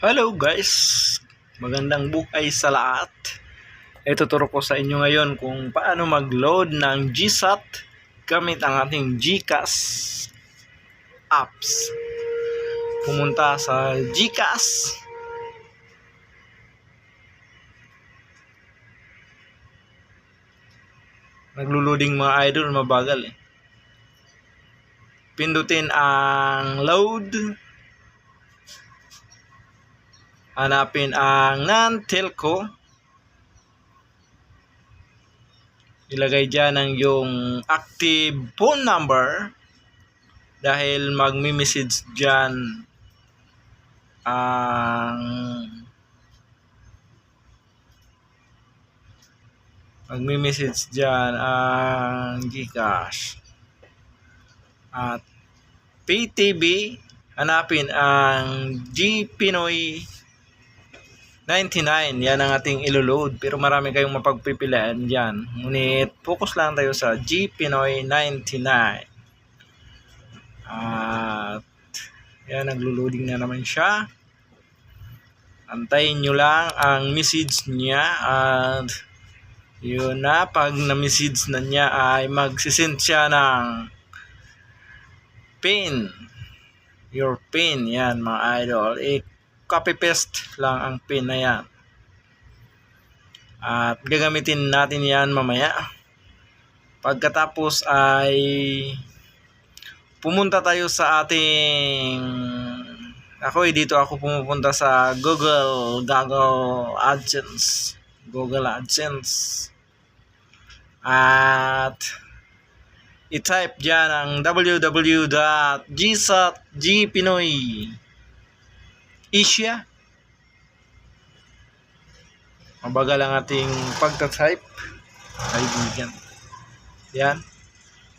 Hello guys! Magandang buhay sa lahat. Ituturo ko sa inyo ngayon kung paano mag-load ng GSAT gamit ang ating GCash apps. Pumunta sa GCash. Naglo-loading mga idol, mabagal eh. Pindutin ang load. Hanapin ang non-telco. Ilagay dyan ang yung active phone number dahil magmi-message dyan ang magmi-message dyan ang Gcash at PTV hanapin ang G Pinoy 99, yan ang ating iloload. Pero marami kayong mapagpipilian dyan. Ngunit focus lang tayo sa G Pinoy 99. At yan, naglo-loading na naman siya. Antayin nyo lang ang message niya at yun na, pag na-message na niya ay magsisend siya ng pin. Your pin, yan mga idol. I- copy paste lang ang pin na yan. At gagamitin natin yan mamaya. Pagkatapos ay pumunta tayo sa ating ako eh dito ako pumupunta sa Google Google AdSense Google AdSense at i-type dyan ang www.gsatgpinoy Asia. Mabagal ang ating pagta-type. Kaibigan. Yan.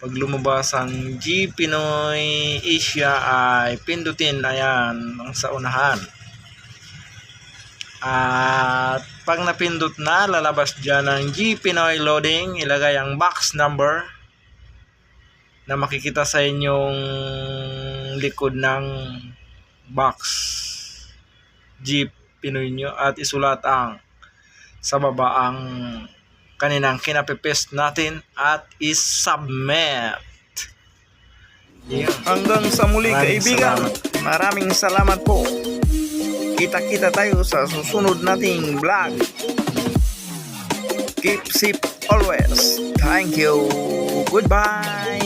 Pag lumabas ang G Pinoy Asia ay pindutin ayan ang sa unahan. At pag napindot na, lalabas dyan ang G Pinoy loading. Ilagay ang box number na makikita sa inyong likod ng box. Jeep Pinoy nyo at isulat ang sa baba ang kaninang kinapipest natin at is-submit. Yun. Hanggang sa muli Maraming kaibigan. salamat. Maraming salamat po. Kita-kita tayo sa susunod nating vlog. Keep safe always. Thank you. Goodbye.